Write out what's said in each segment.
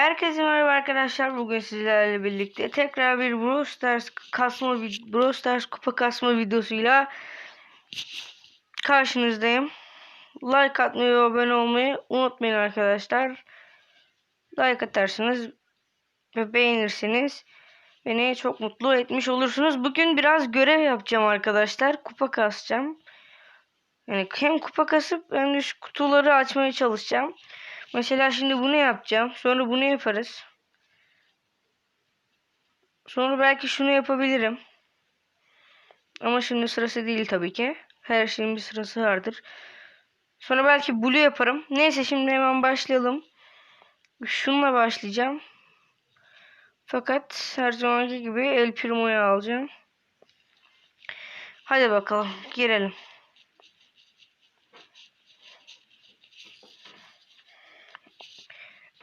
Herkese merhaba arkadaşlar. Bugün sizlerle birlikte tekrar bir Brawl Stars kasma Brawl Stars kupa kasma videosuyla karşınızdayım. Like atmayı ve abone olmayı unutmayın arkadaşlar. Like atarsınız ve beğenirsiniz. Beni çok mutlu etmiş olursunuz. Bugün biraz görev yapacağım arkadaşlar. Kupa kasacağım. Yani hem kupa kasıp hem de şu kutuları açmaya çalışacağım. Mesela şimdi bunu yapacağım. Sonra bunu yaparız. Sonra belki şunu yapabilirim. Ama şimdi sırası değil tabii ki. Her şeyin bir sırası vardır. Sonra belki blue yaparım. Neyse şimdi hemen başlayalım. Şununla başlayacağım. Fakat her zamanki gibi El Primo'yu alacağım. Hadi bakalım girelim.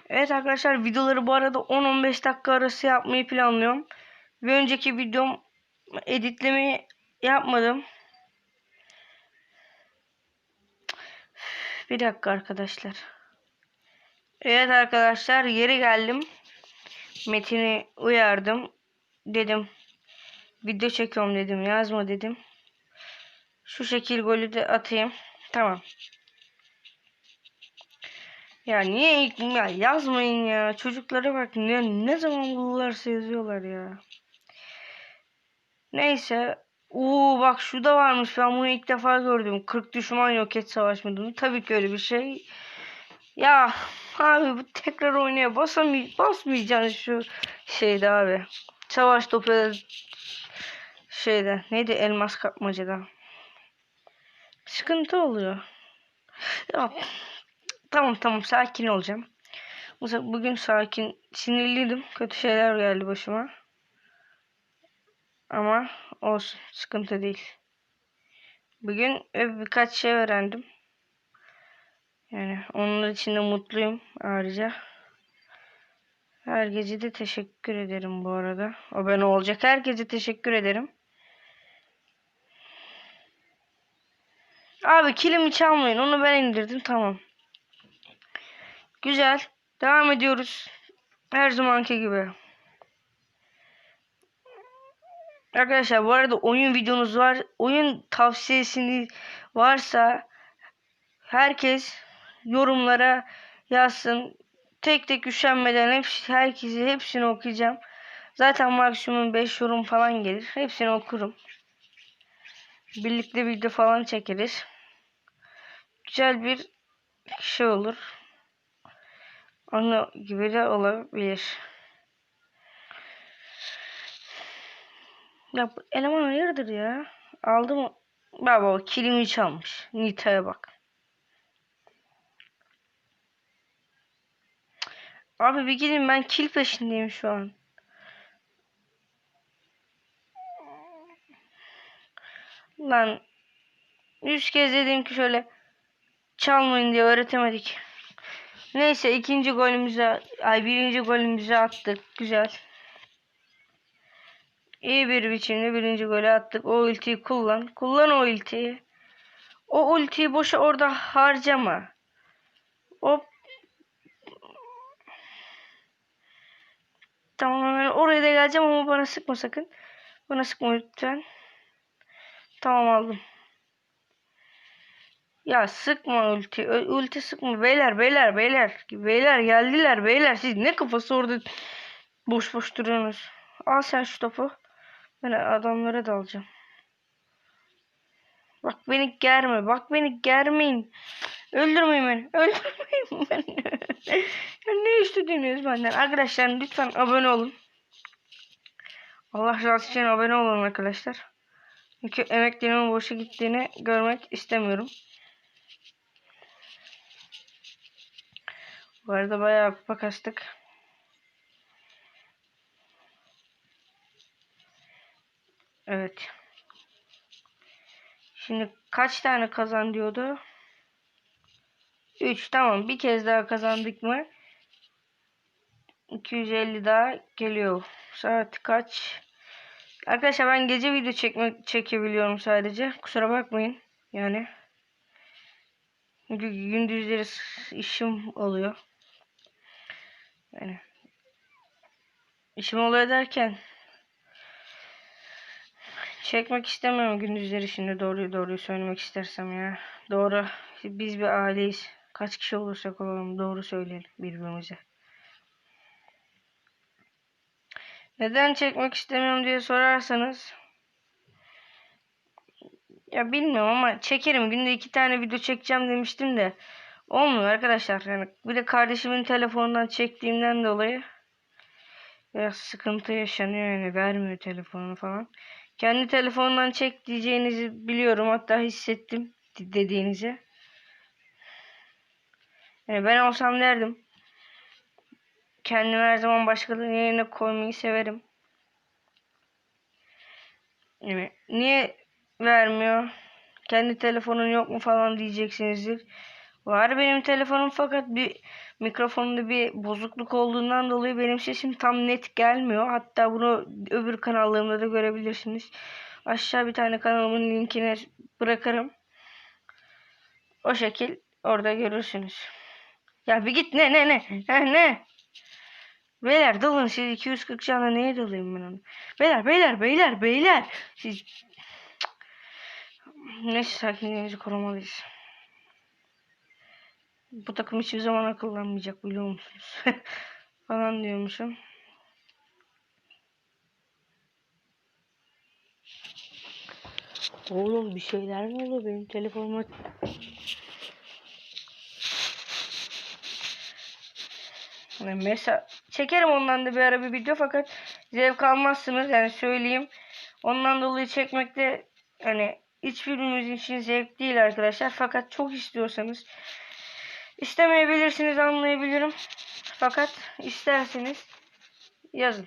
Evet arkadaşlar videoları bu arada 10-15 dakika arası yapmayı planlıyorum. Bir önceki videom editlemeyi yapmadım. Bir dakika arkadaşlar. Evet arkadaşlar yeri geldim. Metin'i uyardım. Dedim video çekiyorum dedim yazma dedim. Şu şekil golü de atayım. Tamam. Ya niye ilk ya yazmayın ya. Çocuklara bak ne, ne zaman bulurlarsa yazıyorlar ya. Neyse. Oo bak şu da varmış. Ben bunu ilk defa gördüm. 40 düşman yok et savaş modunu. Tabii ki öyle bir şey. Ya abi bu tekrar oynaya basamay basmayacaksın şu şeyde abi. Savaş topu şeyde neydi elmas kapmacada. Sıkıntı oluyor. Ya Tamam tamam sakin olacağım. Bugün sakin, sinirliydim. Kötü şeyler geldi başıma. Ama olsun, sıkıntı değil. Bugün birkaç şey öğrendim. Yani onun için de mutluyum ayrıca. Her gece de teşekkür ederim bu arada. Abone olacak herkese teşekkür ederim. Abi kilimi çalmayın. Onu ben indirdim. Tamam. Güzel. Devam ediyoruz. Her zamanki gibi. Arkadaşlar bu arada oyun videonuz var. Oyun tavsiyesini varsa herkes yorumlara yazsın. Tek tek üşenmeden hepsi, herkesi hepsini okuyacağım. Zaten maksimum 5 yorum falan gelir. Hepsini okurum. Birlikte video falan çekeriz. Güzel bir şey olur. Onu gibi de olabilir. Ya bu eleman hayırdır ya? Aldı mı? Baba kilimi çalmış. Nita'ya bak. Abi bir gidin ben kil peşindeyim şu an. Lan yüz kez dedim ki şöyle çalmayın diye öğretemedik. Neyse ikinci golümüzü ay birinci golümüzü attık. Güzel. İyi bir biçimde birinci golü attık. O ultiyi kullan. Kullan o ultiyi. O ultiyi boşa orada harcama. Hop. Tamam hemen oraya da geleceğim ama bana sıkma sakın. Bana sıkma lütfen. Tamam aldım. Ya sıkma ulti. Ulti sıkma. Beyler beyler beyler. Beyler geldiler beyler. Siz ne kafası orada boş boş duruyorsunuz. Al sen şu topu. Ben adamlara dalacağım. Bak beni germe. Bak beni germeyin. Öldürmeyin beni. Öldürmeyin beni. ya ne istediğiniz benden? Arkadaşlar lütfen abone olun. Allah razı için abone olun arkadaşlar. Çünkü emeklerimin boşa gittiğini görmek istemiyorum. Bu arada bayağı kupa kastık. Evet. Şimdi kaç tane kazan diyordu? 3 tamam. Bir kez daha kazandık mı? 250 daha geliyor. Saat kaç? Arkadaşlar ben gece video çekmek çekebiliyorum sadece. Kusura bakmayın. Yani. Çünkü gündüzleri işim oluyor. Yani işim oluyor derken çekmek istemiyorum gündüzleri şimdi doğruyu doğruyu söylemek istersem ya. Doğru. Biz bir aileyiz. Kaç kişi olursak olalım doğru söyleyelim birbirimize. Neden çekmek istemiyorum diye sorarsanız ya bilmiyorum ama çekerim. Günde iki tane video çekeceğim demiştim de olmuyor arkadaşlar. Yani bir de kardeşimin telefonundan çektiğimden dolayı biraz sıkıntı yaşanıyor yani vermiyor telefonunu falan. Kendi telefonundan çek diyeceğinizi biliyorum hatta hissettim dediğinizi. Yani ben olsam derdim. Kendimi her zaman başkalarının yerine koymayı severim. Yani niye vermiyor? Kendi telefonun yok mu falan diyeceksinizdir. Var benim telefonum fakat bir mikrofonunda bir bozukluk olduğundan dolayı benim sesim tam net gelmiyor. Hatta bunu öbür kanallarımda da görebilirsiniz. Aşağı bir tane kanalımın linkini bırakırım. O şekil orada görürsünüz. Ya bir git ne ne ne ne ne. Beyler dalın siz 240 canla neye dalayım ben onu? Beyler beyler beyler beyler. Siz Neyse sakinliğimizi korumalıyız. Bu takım hiçbir zaman akıllanmayacak biliyor musunuz? Falan diyormuşum. Oğlum bir şeyler mi oluyor benim telefonuma? Yani mesela çekerim ondan da bir ara bir video fakat zevk almazsınız yani söyleyeyim. Ondan dolayı çekmekte hani hiçbirimiz için zevk değil arkadaşlar. Fakat çok istiyorsanız istemeyebilirsiniz anlayabilirim. Fakat isterseniz yazın.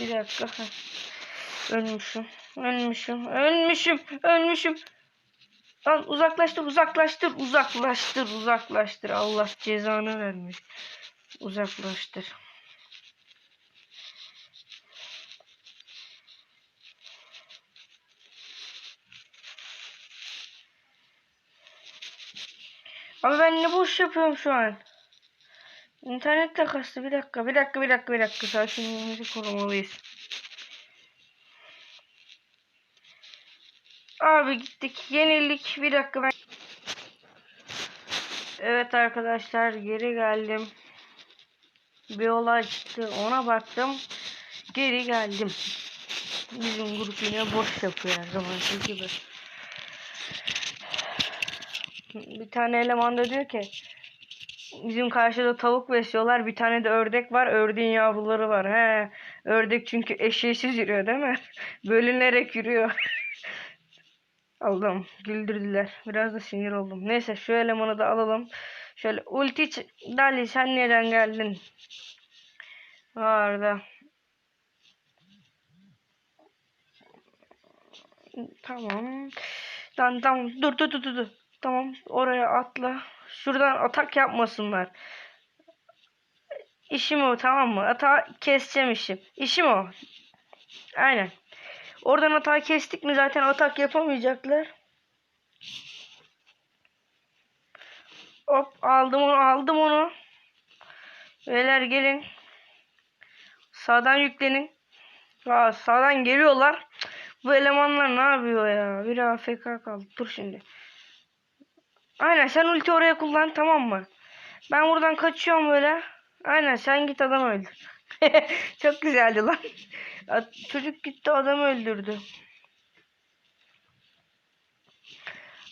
Bir dakika. Ölmüşüm. Ölmüşüm. Ölmüşüm. Ölmüşüm. Lan uzaklaştır, uzaklaştır, uzaklaştır, uzaklaştır. Allah cezanı vermiş. Uzaklaştır. Abi ben ne boş yapıyorum şu an? İnternet de kastı. Bir dakika, bir dakika, bir dakika, bir dakika. Sakinliğimizi korumalıyız. Abi gittik. Yenildik. Bir dakika ben... Evet arkadaşlar geri geldim. Bir olay çıktı. Ona baktım. Geri geldim. Bizim grup yine boş yapıyor her zamanki gibi. Bir tane eleman da diyor ki bizim karşıda tavuk besliyorlar. Bir tane de ördek var. Ördeğin yavruları var. He. Ördek çünkü eşeğsiz yürüyor değil mi? Bölünerek yürüyor. Aldım. Güldürdüler. Biraz da sinir oldum. Neyse şu elemanı da alalım. Şöyle ulti Dali sen neden geldin? Vardı. Tamam. Tamam tamam. Dur dur dur dur. Tamam. Oraya atla. Şuradan atak yapmasınlar. İşim o tamam mı? Ata keseceğim işim. İşim o. Aynen. Oradan hata kestik mi zaten atak yapamayacaklar. Hop aldım onu aldım onu. Beyler gelin. Sağdan yüklenin. Aa, sağdan geliyorlar. Bu elemanlar ne yapıyor ya? Bir AFK kaldı. Dur şimdi. Aynen sen ulti oraya kullan tamam mı? Ben buradan kaçıyorum böyle. Aynen sen git adam öldür. Çok güzeldi lan. Çocuk gitti adam öldürdü.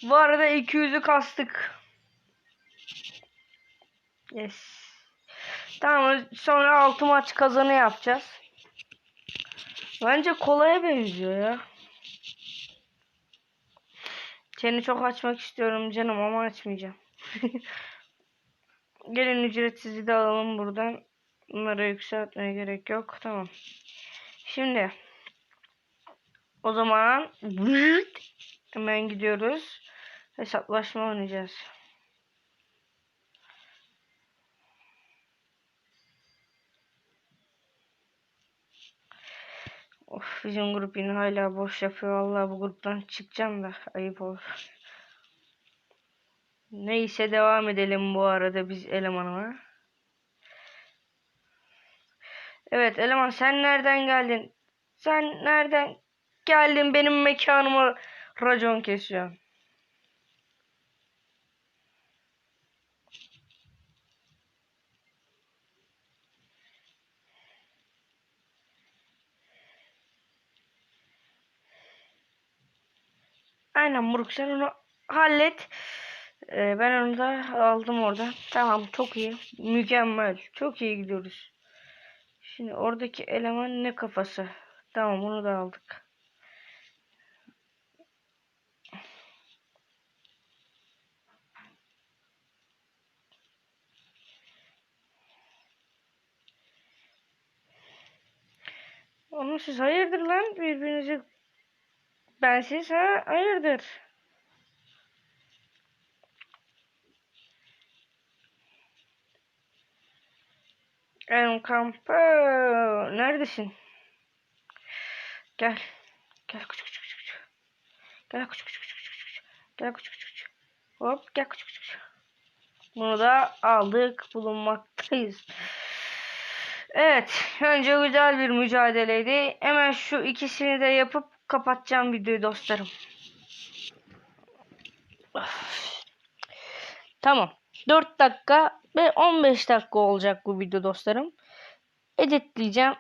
Bu arada 200'ü kastık. Yes. Tamam sonra 6 maç kazanı yapacağız. Bence kolaya benziyor ya. Seni çok açmak istiyorum canım ama açmayacağım. Gelin ücretsiz de alalım buradan. Bunları yükseltmeye gerek yok. Tamam. Şimdi o zaman hemen gidiyoruz. Hesaplaşma oynayacağız. Of bizim grup yine hala boş yapıyor. Vallahi bu gruptan çıkacağım da ayıp olur. Neyse devam edelim bu arada biz elemanıma. Evet eleman sen nereden geldin? Sen nereden geldin benim mekanıma racon kesiyorsun. Aynen Muruk sen onu hallet. Ee, ben onu da aldım orada. Tamam çok iyi. Mükemmel. Çok iyi gidiyoruz. Şimdi oradaki eleman ne kafası? Tamam onu da aldık. Onu siz hayırdır lan birbirinizi ben siz ha hayırdır? En kampı neredesin? Gel. Gel küçük küçük küçük. küçük. Gel küçük küçük küçük küçük. küçük. Gel küçük küçük küçük. Hop gel küçük küçük. küçük. Bunu da aldık bulunmaktayız. Evet. Önce güzel bir mücadeleydi. Hemen şu ikisini de yapıp kapatacağım videoyu dostlarım. Tamam. 4 dakika ve 15 dakika olacak bu video dostlarım. Editleyeceğim.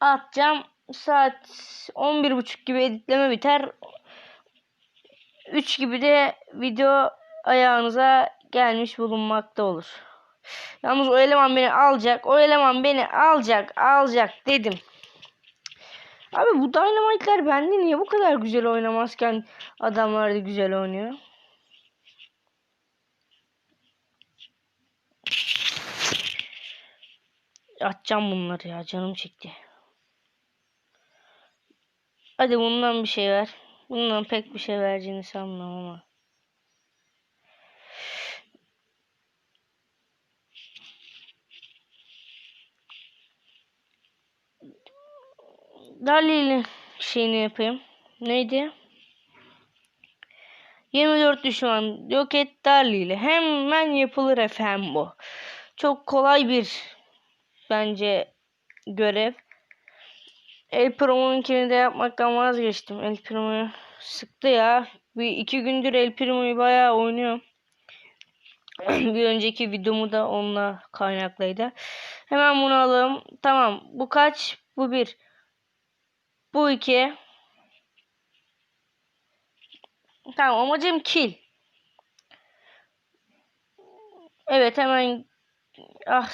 Atacağım. Saat 11.30 gibi editleme biter. 3 gibi de video ayağınıza gelmiş bulunmakta olur. Yalnız o eleman beni alacak. O eleman beni alacak. Alacak dedim. Abi bu Dynamite'ler bende niye bu kadar güzel oynamazken adamlar da güzel oynuyor? Atacağım bunları ya canım çekti. Hadi bundan bir şey ver. Bundan pek bir şey vereceğini sanmam ama. Dalili şeyini yapayım. Neydi? 24 düşman yok et Darli Hemen yapılır efendim bu. Çok kolay bir bence görev. El Primo'nunkini de yapmaktan vazgeçtim. El Primo'yu sıktı ya. Bir iki gündür El Primo'yu bayağı oynuyorum. bir önceki videomu da onunla kaynaklıydı. Hemen bunu alalım. Tamam. Bu kaç? Bu bir. Bu iki. Tamam amacım kill. Evet hemen ah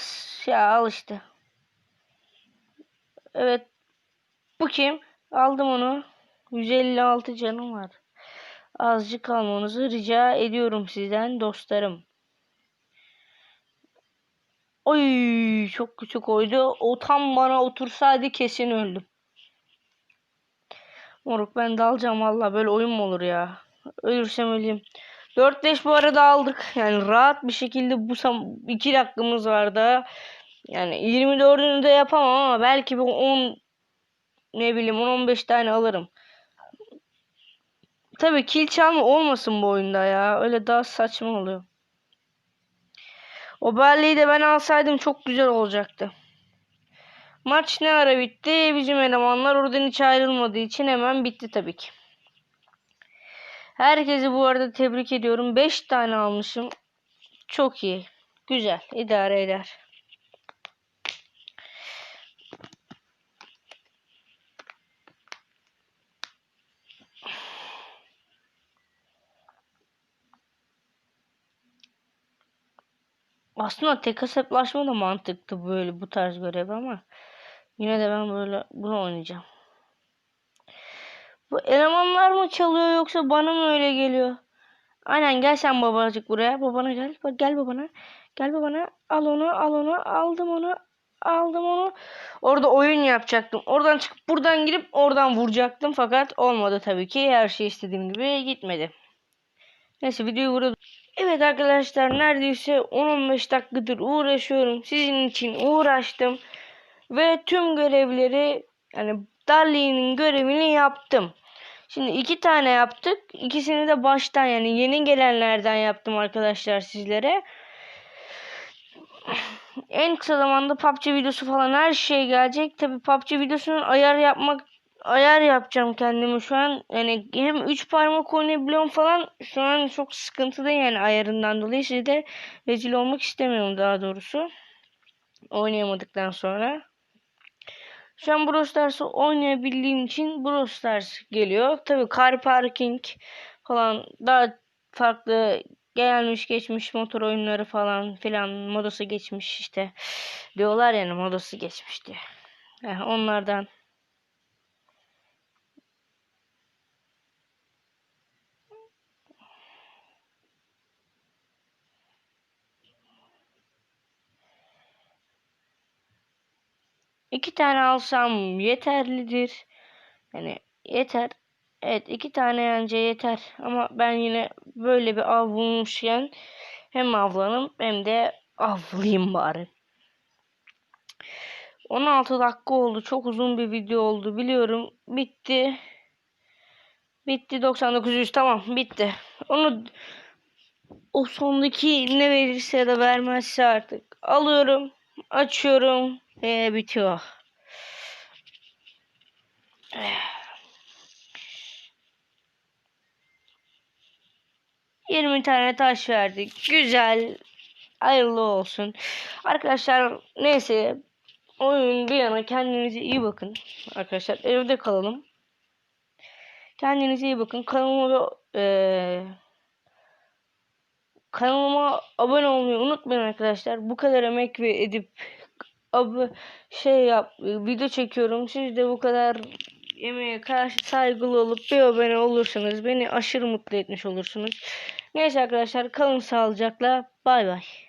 ya al işte. Evet. Bu kim? Aldım onu. 156 canım var. Azıcık almanızı rica ediyorum sizden dostlarım. Oy çok küçük oydu. O tam bana otursaydı kesin öldüm. Moruk ben dalacağım valla böyle oyun mu olur ya? Ölürsem öleyim. 4-5 bu arada aldık. Yani rahat bir şekilde bu 2 dakikamız var da. Yani 24'ünü de yapamam ama belki bir 10 ne bileyim 10-15 tane alırım. Tabii kill çalma olmasın bu oyunda ya. Öyle daha saçma oluyor. O belleği de ben alsaydım çok güzel olacaktı. Maç ne ara bitti? Bizim elemanlar oradan hiç ayrılmadığı için hemen bitti tabii ki. Herkesi bu arada tebrik ediyorum. 5 tane almışım. Çok iyi. Güzel. idare eder. Aslında tek hesaplaşma da mantıklı böyle bu tarz görev ama yine de ben böyle bunu oynayacağım. Bu elemanlar mı çalıyor yoksa bana mı öyle geliyor? Aynen gel sen babacık buraya. Babana gel. Gel babana. Gel babana. Al onu al onu. Aldım onu. Aldım onu. Orada oyun yapacaktım. Oradan çıkıp buradan girip oradan vuracaktım. Fakat olmadı tabii ki. Her şey istediğim gibi gitmedi. Neyse videoyu burada... Evet arkadaşlar neredeyse 10-15 dakikadır uğraşıyorum. Sizin için uğraştım. Ve tüm görevleri yani Darley'nin görevini yaptım. Şimdi iki tane yaptık. İkisini de baştan yani yeni gelenlerden yaptım arkadaşlar sizlere. En kısa zamanda PUBG videosu falan her şey gelecek. Tabi PUBG videosunun ayar yapmak ayar yapacağım kendimi şu an. Yani hem 3 parmak oynayabiliyorum falan. Şu an çok sıkıntıda yani ayarından dolayı. Size de rezil olmak istemiyorum daha doğrusu. Oynayamadıktan sonra. Şu an Brawl Stars'ı oynayabildiğim için Brawl Stars geliyor. Tabii Car Parking falan daha farklı gelmiş geçmiş motor oyunları falan filan modası geçmiş işte diyorlar yani modası geçmişti. Yani onlardan iki tane alsam yeterlidir. Yani yeter. Evet iki tane önce yeter. Ama ben yine böyle bir av bulmuşken hem avlanım hem de avlayayım bari. 16 dakika oldu. Çok uzun bir video oldu. Biliyorum. Bitti. Bitti 99 tamam bitti. Onu o sondaki ne verirse ya da vermezse artık alıyorum, açıyorum ve bitiyor. 20 tane taş verdik. Güzel. Hayırlı olsun. Arkadaşlar neyse oyun bir yana kendinize iyi bakın. Arkadaşlar evde kalalım. Kendinize iyi bakın. Kanalıma eee kanalıma abone olmayı unutmayın arkadaşlar. Bu kadar emek ve edip ab şey yap video çekiyorum. Siz de bu kadar emeğe karşı saygılı olup bir abone olursanız beni aşırı mutlu etmiş olursunuz. Neyse arkadaşlar kalın sağlıcakla. Bay bay.